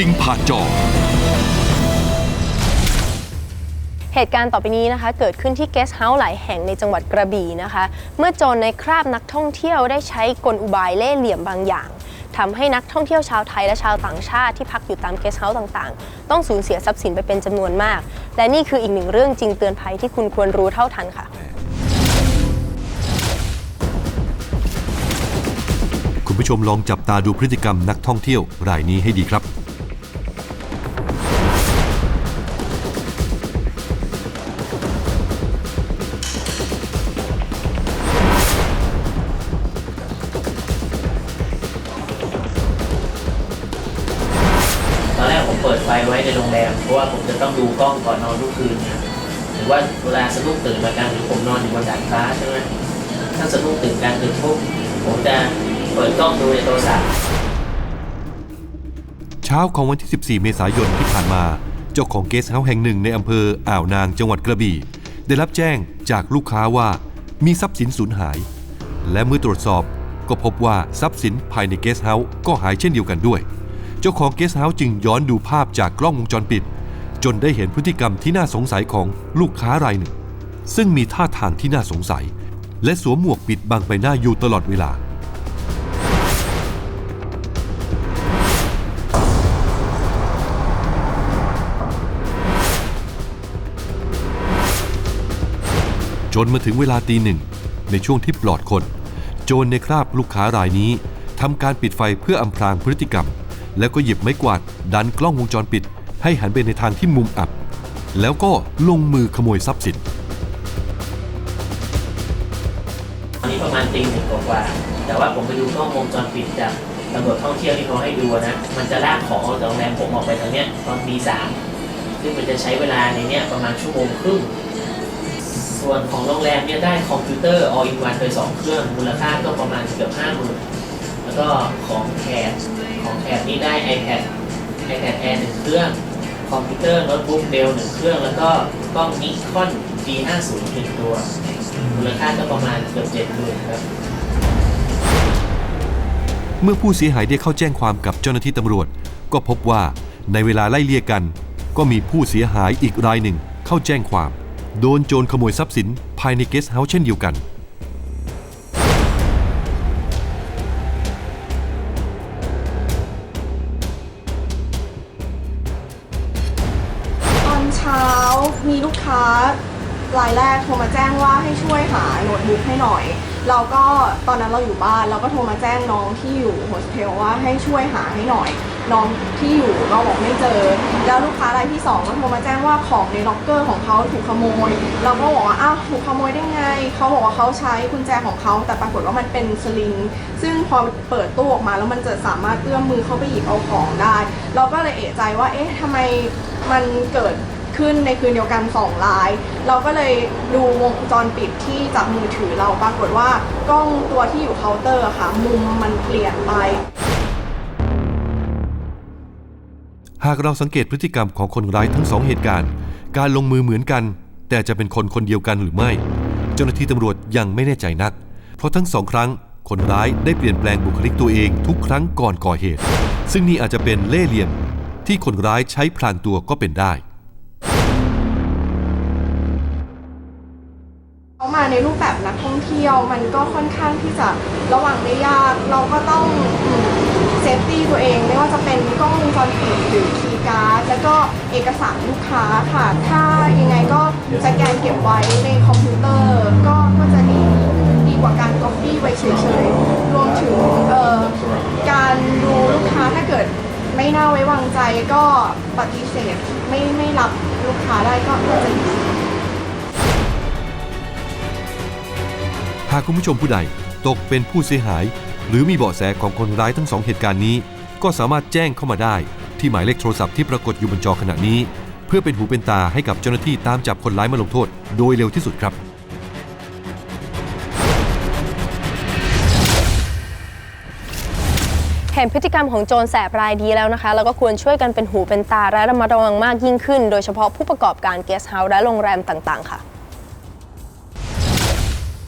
จริงผ่านจอ เหตุการณ์ต่อไปนี้นะคะ เกิดขึ้นที่เกสต์เฮาส์หลายแห่งในจังหวัดกระบี่นะคะ เมื่อโจรในคราบนักท่องเที่ยวได้ใช้กลอุบายเล่ห์เหลี่ยมบางอย่างทำให้นักท่องเที่ยวชาวไทยและชาวต่างชาติที่พักอยู่ตามเกสต์เฮาส์ต่างๆ ต้องสูญเสียทรัพย์สินไปเป็นจำนวนมาก และนี่คืออีกหนึ่งเรื่องจริงเตือนภัยที่คุณควรรู้เท่าทันค่ะ คุณผู้ชมลองจับตาดูพฤติกรรมนักท่องเที่ยวรายนี้ให้ดีครับ เปิดไฟไว้ในโรงแรม เพราะว่าผมจะต้องดูกล้องก่อนนอนทุกคืนหรือว่าเวลาสะดุ้งตื่นมากลางดึกผมนอนอยู่บนดาดฟ้าใช่ไหมถ้าสะดุ้งตื่นกลางดึกปุ๊บผมจะเปิดกล้องดูในโทรศัพท์เช้าของวันที่ 14 เมษายนที่ผ่านมา เจ้าของเกสต์เฮาส์แห่งหนึ่งในอำเภออ่าวนางจังหวัดกระบี่ ได้รับแจ้งจากลูกค้าว่ามีทรัพย์สินสูญหาย และเมื่อตรวจสอบก็พบว่าทรัพย์สินภายในเกสต์เฮาส์ก็หายเช่นเดียวกันด้วย จ้าของเกสต์เฮาส์จึงย้อนดูภาพจากกล้องวงจรปิด จนได้เห็นพฤติกรรมที่น่าสงสัยของลูกค้ารายหนึ่ง ซึ่งมีท่าทางที่น่าสงสัย และสวมหมวกปิดบังใบหน้าอยู่ตลอดเวลา จนมาถึงเวลาตีหนึ่ง ในช่วงที่ปลอดคน โจรในคราบลูกค้ารายนี้ทำการปิดไฟเพื่ออำพรางพฤติกรรม แล้วก็หยิบไม้กวาดดันกล้องวงจรปิด ให้หันไปในทางที่มุมอับ แล้วก็ลงมือขโมยทรัพย์สินตอนนี้ประมาณตีหนึ่งกว่าๆแต่ว่าผมไปดูกล้องวงจรปิดจากตำรวจท่องเที่ยวที่เขาให้ดูนะ มันจะลากของออกจากโรงแรมผมออกไปทางเนี้ยตอนตีสามซึ่งมันจะใช้เวลาในเนี้ยประมาณชั่วโมงครึ่ง ส่วนของโรงแรมเนี่ยได้คอมพิวเตอร์ all in one ไปสองเครื่อง มูลค่าก็ประมาณเกือบห้าหมื่นแล้วก็ของแขก ของแขกนี่ได้ iPad iPad Air หนึ่งเครื่อง คอมพิวเตอร์โน้ตบุ๊กเดลหนึ่งเครื่อง แล้วก็กล้องนิคอน D50 หนึ่งตัว มูลค่าก็ประมาณเกือบเจ็ดหมื่นครับ เมื่อผู้เสียหายได้เข้าแจ้งความกับเจ้าหน้าที่ตำรวจ ก็พบว่าในเวลาไล่เลี่ยกัน ก็มีผู้เสียหายอีกรายหนึ่งเข้าแจ้งความ โดนโจรขโมยทรัพย์สินภายในเกสต์เฮาส์เช่นเดียวกัน มีลูกค้ารายแรกโทรมาแจ้งว่าให้ช่วยหาโน้ตบุ๊กให้หน่อย เราก็ตอนนั้นเราอยู่บ้านเราก็โทรมาแจ้งน้องที่อยู่โฮสเทลว่าให้ช่วยหาให้หน่อย น้องที่อยู่ก็บอกไม่เจอ แล้วลูกค้ารายที่สองก็โทรมาแจ้งว่าของในล็อกเกอร์ของเขาถูกขโมย เราก็บอกว่าอ้าวถูกขโมยได้ไงเขาบอกว่าเขาใช้กุญแจของเขาแต่ปรากฏว่ามันเป็นสลิงซึ่งพอเปิดตู้ออกมาแล้วมันจะสามารถเอื้อมมือเข้าไปหยิบเอาของได้ เราก็เลยเอะใจว่าเอ๊ะทำไมมันเกิด ขึ้นในคืนเดียวกันสองราย เราก็เลยดูวงจรปิดที่จากมือถือเราปรากฏว่ากล้องตัวที่อยู่เคาน์เตอร์ค่ะ มุมมันเปลี่ยนไป หากเราสังเกตพฤติกรรมของคนร้ายทั้งสองเหตุการณ์ การลงมือเหมือนกัน แต่จะเป็นคนคนเดียวกันหรือไม่ เจ้าหน้าที่ตำรวจยังไม่แน่ใจนัก เพราะทั้งสองครั้งคนร้ายได้เปลี่ยนแปลงบุคลิกตัวเองทุกครั้งก่อนก่อเหตุ ซึ่งนี่อาจจะเป็นเล่ห์เหลี่ยมที่คนร้ายใช้พลางตัวก็เป็นได้ มาในรูปแบบนักท่องเที่ยว มันก็ค่อนข้างที่จะระวังได้ยาก เราก็ต้องเซฟตี้ตัวเองไม่ว่าจะเป็นกล้องวงจรปิดหรือคีย์การ์ดแล้วก็เอกสารลูกค้าค่ะ ถ้ายังไงก็สแกนเก็บไว้ในคอมพิวเตอร์ ก็ก็จะดีดีกว่าการก๊อปปี้ไว้เฉยๆรวมถึงการดูลูกค้าถ้าเกิดไม่น่าไว้วางใจก็ปฏิเสธไม่ไม่รับลูกค้าได้ก็จะดีากคุณผู้ชมผู้ใดตกเป็นผู้เสียหาย หรือมีเบาะแสของคนร้ายทั้งสองเหตุการณ์นี้ ก็สามารถแจ้งเข้ามาได้ ที่หมายเลขโทรศัพท์ที่ปรากฏอยู่บนจอขณะนี้ เพื่อเป็นหูเป็นตาให้กับเจ้าหน้าที่ตามจับคนร้ายมาลงโทษ โดยเร็วที่สุดครับ เห็นพฤติกรรมของโจรแสบรายดีแล้วนะคะ แล้วก็ควรช่วยกันเป็นหูเป็นตาและระมัดระวังมากยิ่งขึ้น โดยเฉพาะผู้ประกอบการเกสต์เฮาส์และโรงแรมต่างๆ ค่ะ